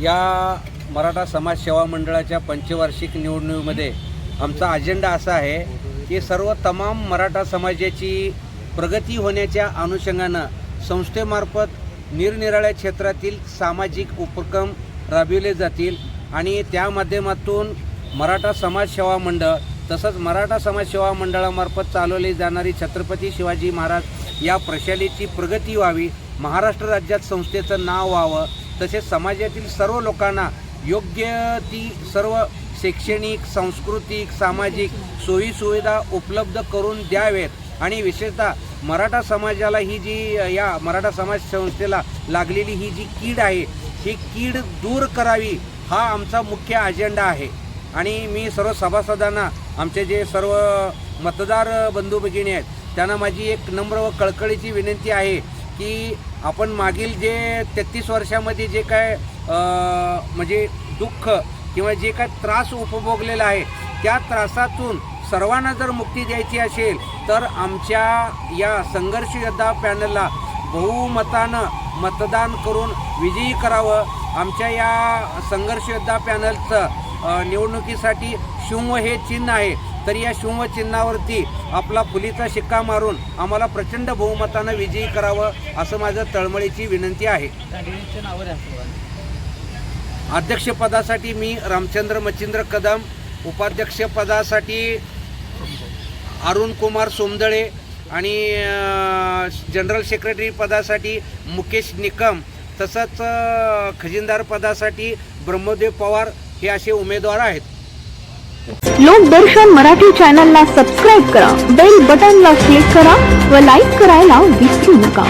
या मराठा समाज सेवा मंडळाच्या पंचवार्षिक निवडणुकीमध्ये आमचा अजेंडा असा आहे की सर्व तमाम मराठा समाजाची प्रगती होण्याच्या अनुषंगानं संस्थेमार्फत निरनिराळ्या क्षेत्रातील सामाजिक उपक्रम राबविले जातील आणि त्या माध्यमातून मराठा समाज सेवा मंडळ तसंच मराठा समाज सेवा मंडळामार्फत चालवली जाणारी छत्रपती शिवाजी महाराज या प्रशालेची प्रगती व्हावी महाराष्ट्र राज्यात संस्थेचं नाव व्हावं तसेच समाजातील सर्व लोकांना योग्य ती सर्व शैक्षणिक सांस्कृतिक सामाजिक सोयीसुविधा उपलब्ध करून द्यावेत. आणि विशेषतः मराठा समाजाला ही जी या मराठा समाज संस्थेला लागलेली ही जी कीड आहे ही कीड दूर करावी हा आमचा मुख्य अजेंडा आहे. आणि मी सर्व सभासदांना आमचे जे सर्व मतदार बंधू भगिनी आहेत त्यांना माझी एक नम्र व कळकळीची विनंती आहे की आपण मागील जे तेहतीस वर्षामध्ये जे काय म्हणजे दुःख किंवा जे काय त्रास उपभोगलेला आहे त्या त्रासातून सर्वांना जर मुक्ती द्यायची असेल तर आमच्या या संघर्ष योद्धा पॅनलला बहुमतानं मतदान करून विजयी करावं. आमच्या या संघर्ष योद्धा पॅनलचं निवडणुकीसाठी शिव हे चिन्ह आहे. तर या शिव चिन्हावरती आपला फुलीचा शिक्का मारून आम्हाला प्रचंड बहुमतानं विजयी करावं असं माझं तळमळीची विनंती आहे. अध्यक्षपदासाठी मी रामचंद्र मच्छिंद्र कदम उपाध्यक्षपदासाठी अरुण कुमार सोमदळे आणि जनरल सेक्रेटरी पदासाठी मुकेश निकम तसंच खजिनदार पदासाठी ब्रह्मदेव पवार हे असे उमेदवार आहेत. लोकदर्शन मराठी चॅनलला सबस्क्राईब करा बेल बटनला क्लिक करा व लाईक करायला विसरू नका.